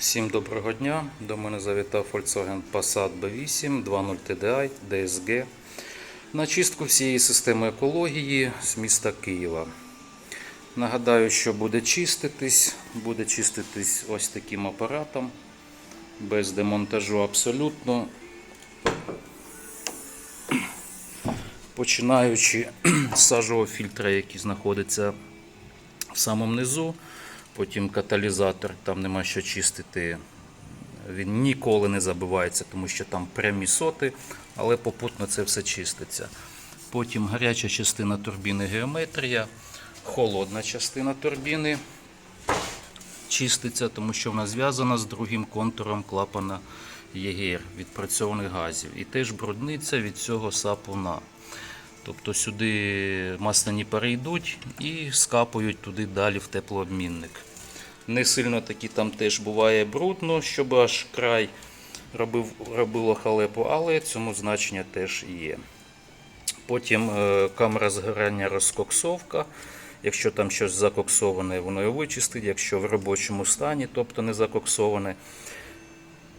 Всім доброго дня. До мене завітав Volkswagen Passat B8 2.0 TDI DSG на чистку всієї системи екології з міста Києва. Нагадаю, що буде чиститись. Буде чиститись ось таким апаратом, без демонтажу абсолютно. Починаючи з сажового фільтра, який знаходиться в самому низу. Потім каталізатор, там нема що чистити. Він ніколи не забивається, тому що там прямі соти, але попутно це все чиститься. Потім гаряча частина турбіни геометрія, холодна частина турбіни чиститься, тому що вона зв'язана з другим контуром клапана ЄГР відпрацьованих газів. І теж брудниця від цього сапуна. Тобто сюди масляні пари йдуть і скапують туди далі в теплообмінник. Не сильно таки там теж буває брудно, щоб аж край робив, робило халепу, але цьому значення теж є. Потім е, камера згорання розкоксовка. Якщо там щось закоксоване, воно його вичистить. Якщо в робочому стані, тобто не закоксоване,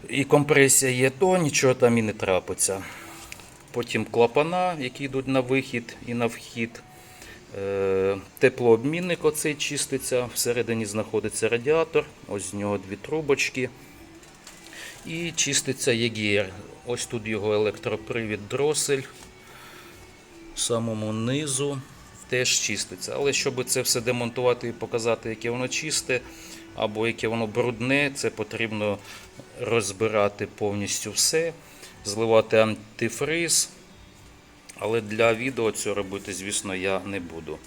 і компресія є, то нічого там і не трапиться. Потім клапана, які йдуть на вихід і на вхід. Е, Теплообмінник оцей чиститься. Всередині знаходиться радіатор, ось з нього дві трубочки. І чиститься ЄГР. Ось тут його електропривід дросель. В самому низу теж чиститься. Але щоб це все демонтувати і показати, яке воно чисте, або яке воно брудне, це потрібно розбирати повністю все, зливати антифриз. Але для відео цього робити, звісно, я не буду.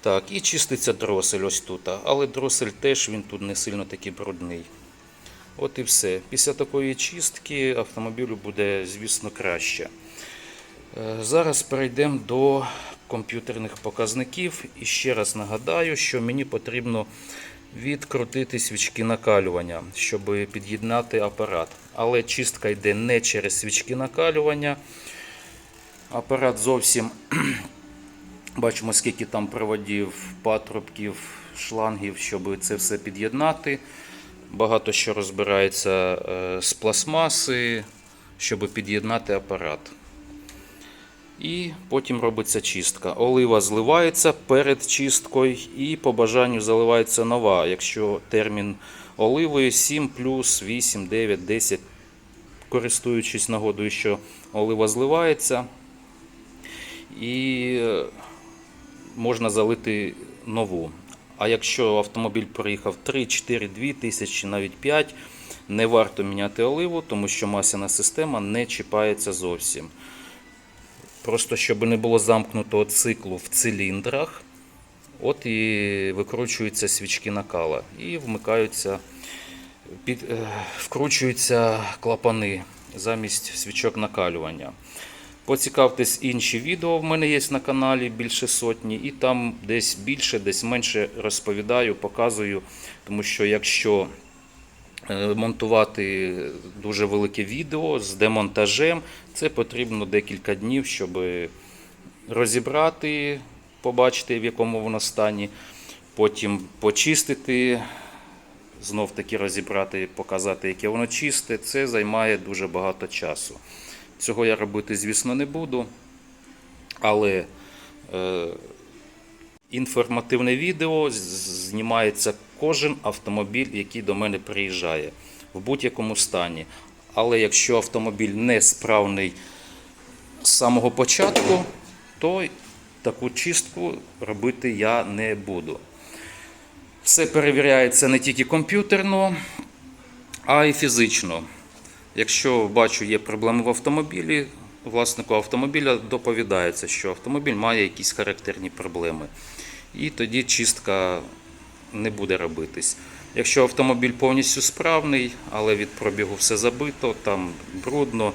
Так, і чиститься дросель ось тут. Але дросель теж він тут не сильно такий брудний. От і все. Після такої чистки автомобілю буде, звісно, краще. Е, Зараз перейдемо до комп'ютерних показників. І ще раз нагадаю, що мені потрібно відкрутити свічки накалювання, щоб під'єднати апарат. Але чистка йде не через свічки накалювання. Апарат зовсім бачимо, скільки там проводів, патрубків, шлангів, щоб це все під'єднати. Багато що розбирається е, з пластмаси, щоб під'єднати апарат. І потім робиться чистка. Олива зливається перед чисткою і по бажанню заливається нова. Якщо термін оливи 7 плюс 8, 9, 10, користуючись нагодою, що олива зливається, і е, можна залити нову. А якщо автомобіль проїхав 3, 4, 2 тисячі, навіть 5, не варто міняти оливу, тому що масляна система не чіпається зовсім. Просто щоб не було замкнутого циклу в циліндрах, от і викручуються свічки накала і вмикаються, під, е, вкручуються клапани замість свічок накалювання. Поцікавтесь інші відео в мене є на каналі більше сотні, і там десь більше, десь менше розповідаю, показую. Тому що якщо е, монтувати дуже велике відео з демонтажем, це потрібно декілька днів, щоб розібрати, побачити, в якому воно стані, потім почистити, знов таки розібрати, показати, яке воно чисте. Це займає дуже багато часу. Цього я робити, звісно, не буду. Але е, інформативне відео знімається кожен автомобіль, який до мене приїжджає в будь-якому стані. Але якщо автомобіль не справний з самого початку, то таку чистку робити я не буду. Все перевіряється не тільки комп'ютерно, а й фізично. Якщо бачу, є проблеми в автомобілі, власнику автомобіля доповідається, що автомобіль має якісь характерні проблеми. І тоді чистка не буде робитись. Якщо автомобіль повністю справний, але від пробігу все забито, там брудно,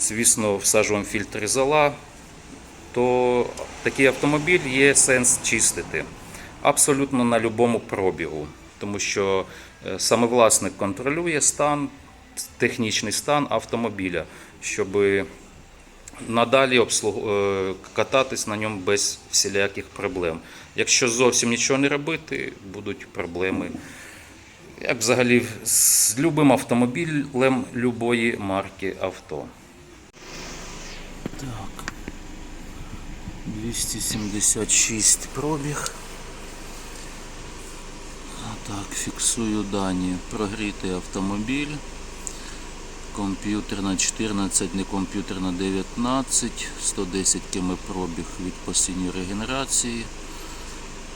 звісно, в сажовому фільтрі зола, то такий автомобіль є сенс чистити абсолютно на будь-якому пробігу, тому що е, саме власник контролює стан, технічний стан автомобіля, щоб надалі обслуг... е, кататись на ньому без всіляких проблем. Якщо зовсім нічого не робити, будуть проблеми як взагалі з любим автомобілем любої марки авто. Так. 276 пробіг. Так, фіксую дані. Прогрітий автомобіль. Комп'ютер на 14, не комп'ютер на 19, 110 км пробіг від постійної регенерації.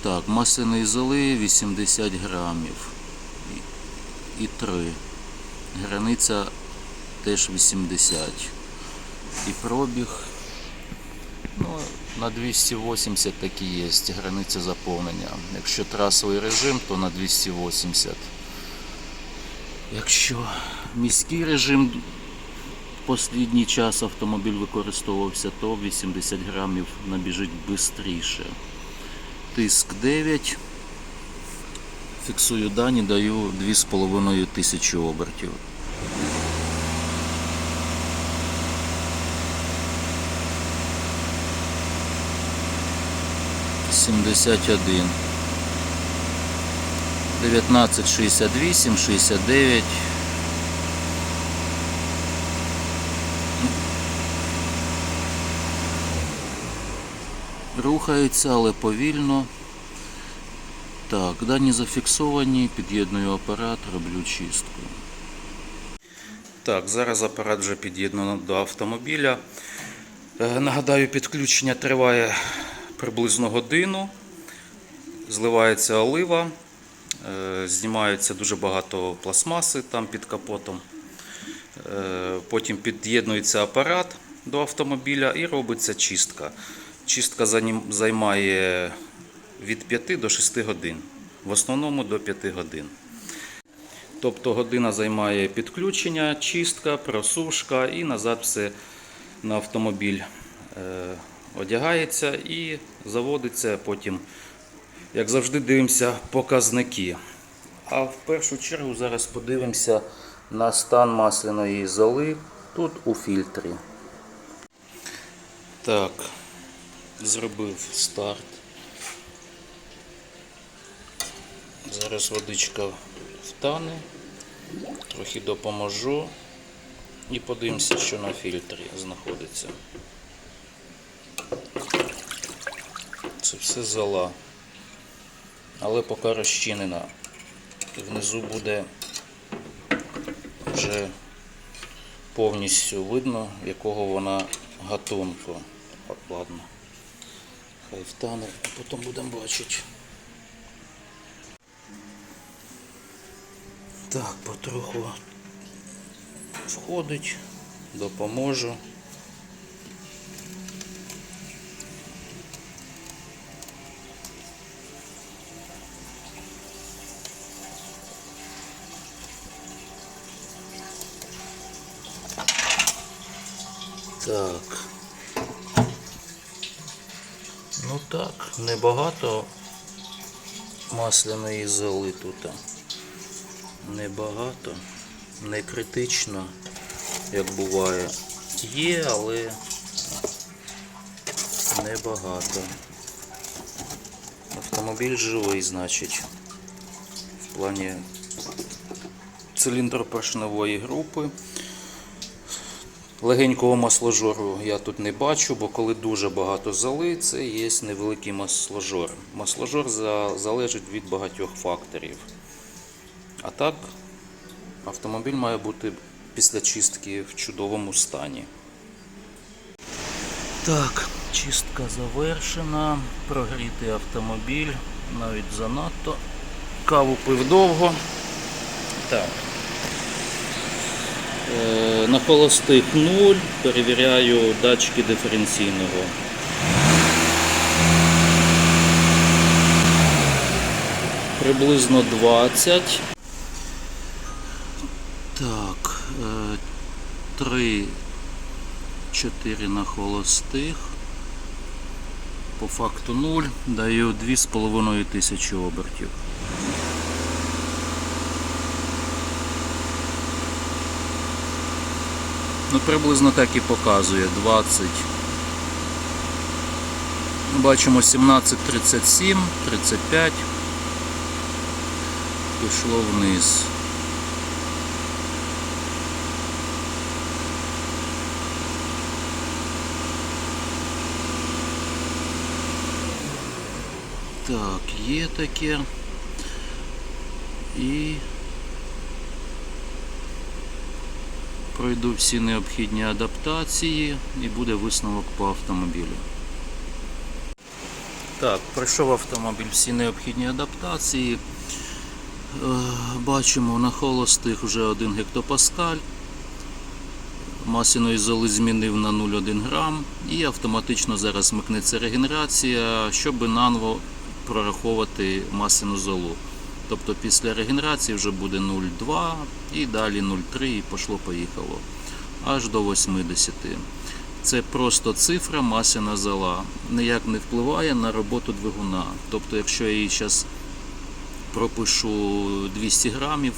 Так, масляної золи 80 грамів і 3. Границя теж 80. І пробіг. Ну, на 280 такі є границя заповнення. Якщо трасовий режим, то на 280. Якщо міський режим останній час автомобіль використовувався, то 80 грамів набіжить швидше. Тиск 9. Фіксую дані, даю 2,5 тисячі обертів. Сімдесят один. 1968, 69, Рухається, але повільно. Так, дані зафіксовані, під'єдную апарат, роблю чистку. Так, зараз апарат вже під'єднано до автомобіля. Е, Нагадаю, підключення триває приблизно годину. Зливається олива, е, знімається дуже багато пластмаси там під капотом. Е, Потім під'єднується апарат до автомобіля і робиться чистка. Чистка займає від 5 до 6 годин. В основному до 5 годин. Тобто година займає підключення, чистка, просушка і назад все на автомобіль е, одягається і заводиться. Потім, як завжди, дивимося показники. А в першу чергу зараз подивимося на стан масляної золи тут у фільтрі. Так, зробив старт. Зараз водичка втане, трохи допоможу і подивимося, що на фільтрі знаходиться. Це все зола, але поки розчинена. Внизу буде вже повністю видно, якого вона гатунку. От, ладно. Хай втане, а потім будемо бачити. Так, потроху входить, допоможу. Так. Ну так, небагато масляної золи тут. Небагато, не критично, як буває. Є, але небагато. Автомобіль живий, значить, в плані циліндропоршневої групи. Легенького масложору я тут не бачу, бо коли дуже багато золи, це є невеликий масложор. Масложор за- залежить від багатьох факторів. А так, автомобіль має бути після чистки в чудовому стані. Так, чистка завершена. Прогрітий автомобіль, навіть занадто. Каву пив довго. Так. Е, На холостих 0 перевіряю датчики диференційного. Приблизно 20. Так, 3, 4 на холостих. По факту 0. Даю 2,5 тисячі обертів. Ну, приблизно так і показує 20. Бачимо 17, 37, 35. пішло вниз. Так, є таке. І пройду всі необхідні адаптації і буде висновок по автомобілю. Так, пройшов автомобіль всі необхідні адаптації. Е, Бачимо на холостих вже 1 гектопаскаль. Масляної золи змінив на 0,1 грам і автоматично зараз вмикнеться регенерація, щоб наново прораховувати масляну золу. Тобто після регенерації вже буде 0,2 і далі 0,3 і пошло-поїхало. Аж до 80. Це просто цифра масляна зола. Ніяк не впливає на роботу двигуна. Тобто, якщо я її зараз пропишу 200 грамів,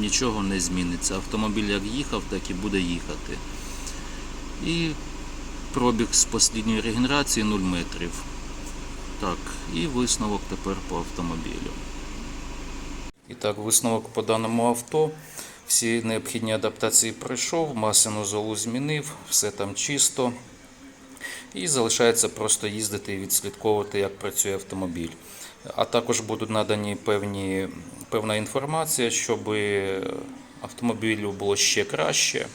нічого не зміниться. Автомобіль як їхав, так і буде їхати. І пробіг з послідньої регенерації 0 метрів. Так, і висновок тепер по автомобілю. І так, висновок по даному авто. Всі необхідні адаптації пройшов, масляну золу змінив, все там чисто. І залишається просто їздити і відслідковувати, як працює автомобіль. А також будуть надані певні, певна інформація, щоб автомобілю було ще краще.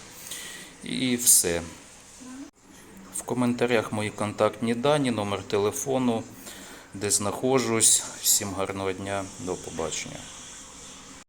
І все. В коментарях мої контактні дані, номер телефону, де знаходжусь. Всім гарного дня, до побачення.